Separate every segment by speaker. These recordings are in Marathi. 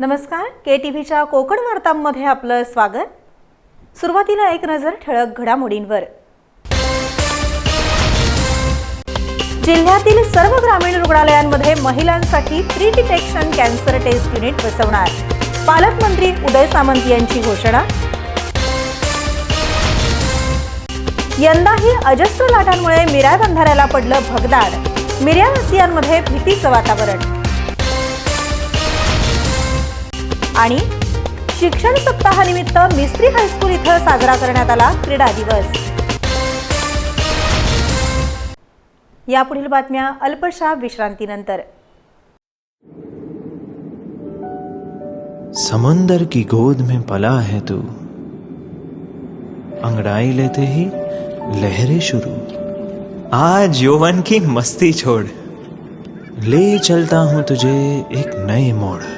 Speaker 1: नमस्कार के टी व्हीच्या कोकण वार्तांमध्ये आपलं स्वागत. सुरुवातीला एक नजर ठळक घडामोडींवर. जिल्ह्यातील सर्व ग्रामीण रुग्णालयांमध्ये महिलांसाठी pre detection cancer test unit बसवणार. पालकमंत्री उदय सामंत यांची घोषणा. यंदाही अजस्त्र लाटांमुळे मिऱ्या बंधाऱ्याला पडलं भगदाड. मिऱ्यावासियांमध्ये भीतीचं वातावरण. आणि शिक्षण सप्ताहानिमित्त मिस्त्री हायस्कूल इथं साजरा करण्यात आला क्रीडा दिवस. यापुढील बातम्या अल्पशा विश्रांतीनंतर.
Speaker 2: समंदर की गोद में पला है तू। अंगड़ाई लेते ही लहरें शुरू। आज यौवन की मस्ती छोड़। ले चलता हूं तुझे एक नए मोड़।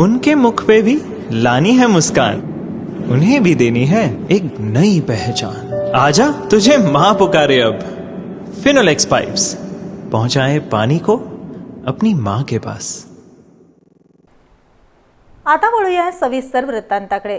Speaker 2: उनके मुख पे भी लानी है मुस्कान। उन्हें भी देनी है एक नई पहचान। आजा तुझे मां पुकारे अब। फिनोलेक्स पाइप्स पहुंचाए पानी को अपनी मां के पास।
Speaker 1: आता वळूया सविस्तर वृत्तांताकडे.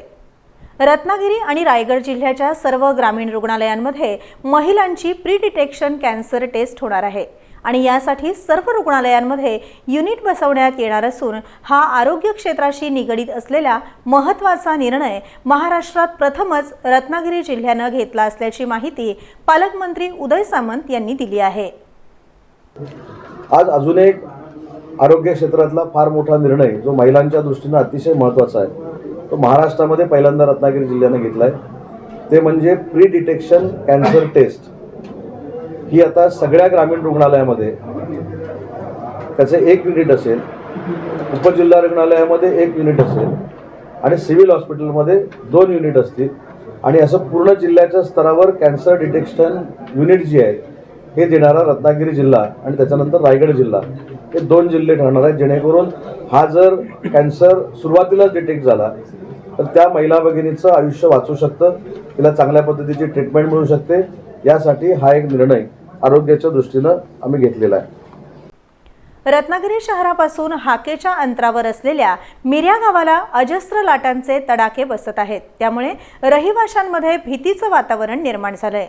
Speaker 1: रत्नागिरी आणि रायगड जिल्ह्याच्या सर्व ग्रामीण रुग्णालयांमध्ये महिलांची प्री डिटेक्शन कॅन्सर टेस्ट होणार आहे. आणि यासाठी सर्व रुग्णालयांमध्ये युनिट बसवण्यात येणार असून हा आरोग्य क्षेत्राशी निगडीत असलेला महत्त्वाचा निर्णय महाराष्ट्रात प्रथमच रत्नागिरी जिल्ह्यानं घेतला असल्याची माहिती पालकमंत्री उदय सामंत यांनी दिली आहे.
Speaker 3: आज अजून एक आरोग्य क्षेत्रातला फार मोठा निर्णय जो महिलांच्या दृष्टीनं अतिशय महत्त्वाचा आहे तो महाराष्ट्रामध्ये पहिल्यांदा रत्नागिरी जिल्ह्यानं घेतला आहे ते म्हणजे प्री डिटेक्शन कॅन्सर टेस्ट ही आता सगळ्या ग्रामीण रुग्णालयामध्ये त्याचे एक युनिट असेल उपजिल्हा रुग्णालयामध्ये एक युनिट असेल आणि सिव्हिल हॉस्पिटलमध्ये दोन युनिट असतील. आणि असं पूर्ण जिल्ह्याच्या स्तरावर कॅन्सर डिटेक्शन युनिट जी आहे हे देणारा रत्नागिरी जिल्हा आणि त्याच्यानंतर रायगड जिल्हा हे दोन जिल्हे ठरणार आहेत. जेणेकरून हा जर कॅन्सर सुरुवातीलाच डिटेक्ट झाला तर त्या महिला भगिनीचं आयुष्य वाचू शकतं तिला चांगल्या पद्धतीची ट्रीटमेंट मिळू शकते. यासाठी हा एक निर्णय आरोग्याच्या दृष्टीनं आम्ही घेतलेला आहे.
Speaker 1: रत्नागिरी शहरापासून हाकेच्या अंतरावर असलेल्या मिऱ्या गावाला अजस्र लाटांचे तडाखे बसत आहेत. त्यामुळे रहिवाशांमध्ये भीतीचं वातावरण निर्माण झालंय.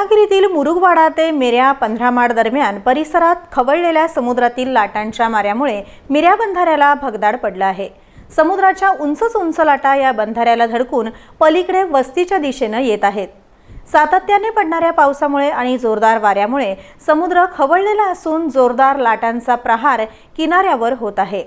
Speaker 1: रत्नागिरीतील मुरुगवाडा ते मिऱ्या पंधरामाड दरम्यान परिसरात खवळलेल्या समुद्रातील लाटांच्या माऱ्यामुळे मिऱ्या बंधाऱ्याला भगदाड पडलं आहे. समुद्राच्या उंचच उंच लाटा या बंधाऱ्याला धडकून पलीकडे वस्तीच्या दिशेनं येत आहेत. सातत्याने पडणाऱ्या पावसामुळे आणि जोरदार वाऱ्यामुळे समुद्र खवळलेला असून जोरदार लाटांचा प्रहार किनाऱ्यावर होत आहे.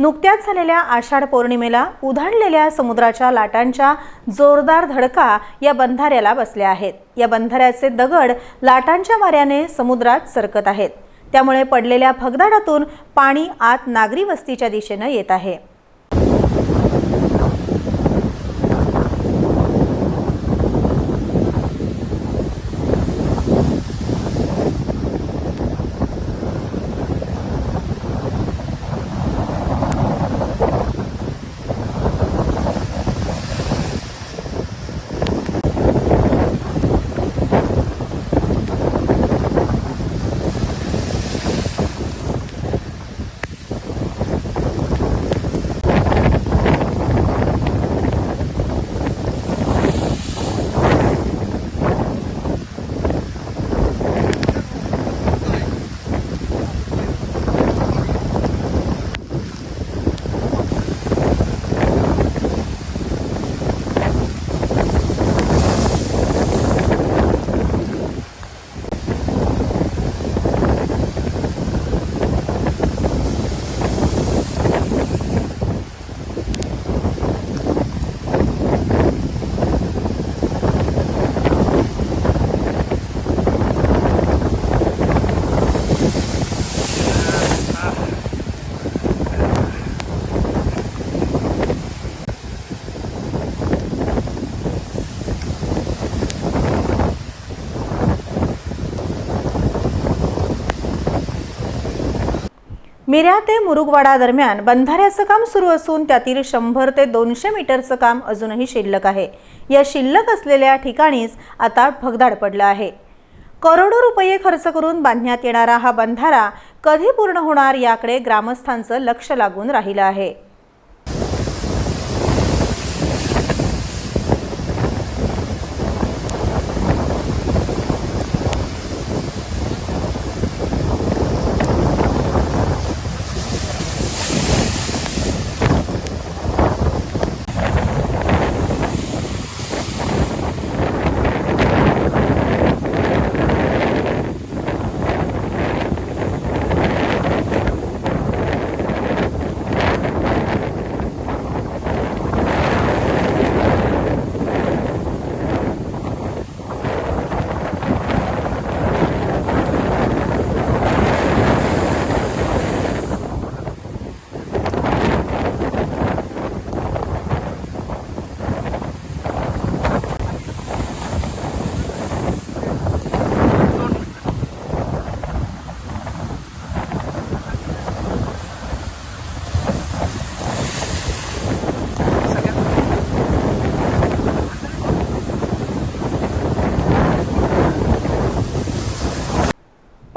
Speaker 1: नुकत्याच झालेल्या आषाढ पौर्णिमेला उधाणलेल्या समुद्राच्या लाटांच्या जोरदार धडका या बंधाऱ्याला बसल्या आहेत. या बंधाऱ्याचे दगड लाटांच्या माऱ्याने समुद्रात सरकत आहेत. त्यामुळे पडलेल्या भगदाडातून पाणी आत नागरी वस्तीच्या दिशेनं येत आहे. मिऱ्या ते मुरुगवाडा दरम्यान बंधाऱ्याचं काम सुरू असून त्यातील शंभर ते दोनशे मीटरचं काम अजूनही शिल्लक आहे. या शिल्लक असलेल्या ठिकाणीच आता भगदाड पडलं आहे. करोडो रुपये खर्च करून बांधण्यात येणारा हा बंधारा कधी पूर्ण होणार याकडे ग्रामस्थांचं लक्ष लागून राहिलं आहे.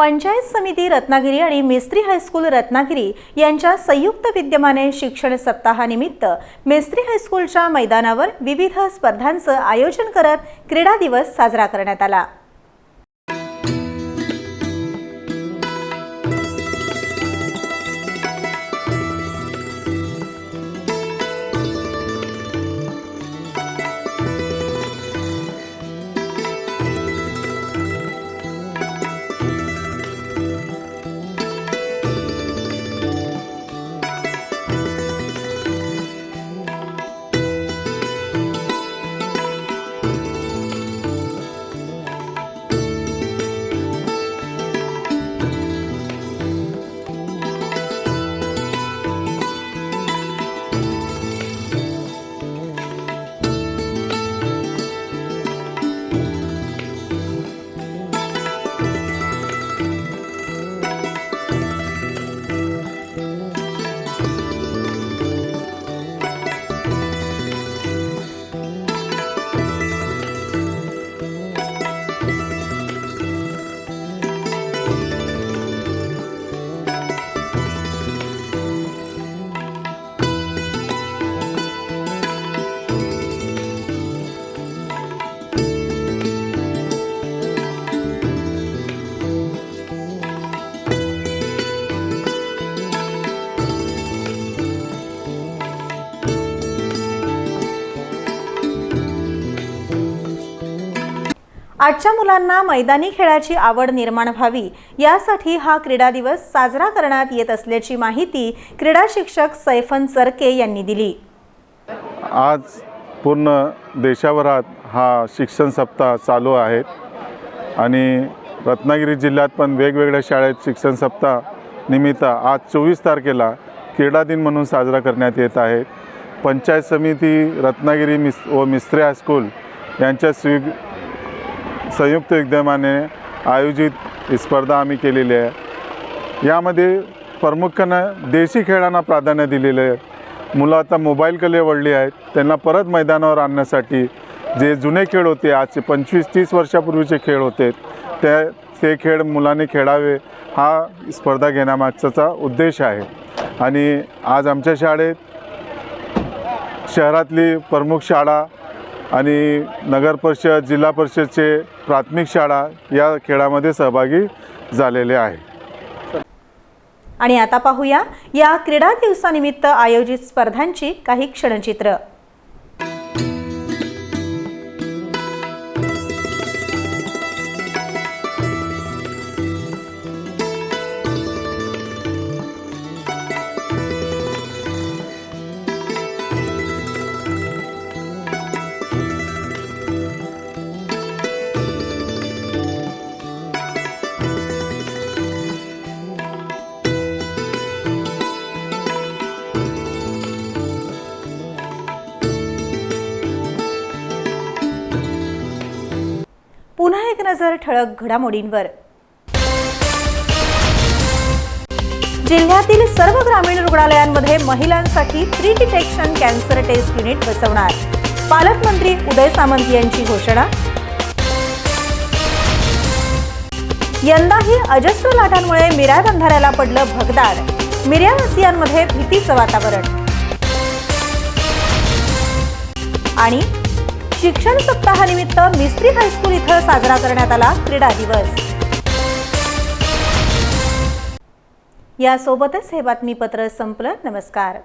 Speaker 1: पंचायत समिती रत्नागिरी आणि मेस्त्री हायस्कूल रत्नागिरी यांच्या संयुक्त विद्यमाने शिक्षण सप्ताहानिमित्त मेस्त्री हायस्कूलच्या मैदानावर विविध स्पर्धांचं आयोजन करत क्रीडा दिवस साजरा करण्यात आला. आजच्या मुलांना मैदानी खेळाची आवड निर्माण व्हावी यासाठी हा क्रीडा दिवस साजरा करण्यात येत असल्याची माहिती क्रीडा शिक्षक सैफन सरके यांनी दिली.
Speaker 4: आज पूर्ण देशाभरात हा शिक्षण सप्ताह चालू आहे आणि रत्नागिरी जिल्ह्यात पण वेगवेगळ्या शाळेत शिक्षण सप्ताह निमित्त आज चोवीस तारखेला क्रीडा दिन म्हणून साजरा करण्यात येत आहे. पंचायत समिती रत्नागिरी मिस व मिस्त्री हायस्कूल यांच्या स्वी संयुक्त विद्यमाने आयोजित ही स्पर्धा आम्ही केलेली आहे. यामध्ये प्रामुख्यानं देशी खेळांना प्राधान्य दिलेलं आहे. मुलं आता मोबाईलकडे वळली आहेत. त्यांना परत मैदानावर आणण्यासाठी जे जुने खेळ होते आजचे पंचवीस तीस वर्षापूर्वीचे खेळ होते त्या ते खेळ मुलांनी खेळावे हा स्पर्धा घेण्यामागचा उद्देश आहे. आणि आज आमच्या शाळेत शहरातली प्रमुख शाळा आणि नगर परिषद जिल्हा परिषदचे प्राथमिक शाळा या खेळामध्ये सहभागी झालेले आहे.
Speaker 1: आणि आता पाहूया या क्रीडा दिवसानिमित्त आयोजित स्पर्धांची काही क्षणचित्र. नजर ठळक घडामोडींवर. जिल्ह्यातील सर्व ग्रामीण रुग्णालयांमध्ये महिलांसाठी pre detection cancer test unit बसवणार. पालकमंत्री उदय सामंत यांची घोषणा. यंदाही अजस्त्र लाटांमुळे मिऱ्या बंधाऱ्याला पडलं भगदाड. मिर्यावासियांमध्ये भीतीचं वातावरण. आणि शिक्षण सप्ताहानिमित्त मिस्त्री हायस्कूल इथं साजरा करण्यात आला क्रीडा दिवस. यासोबतच हे बातमीपत्र संपलं. नमस्कार.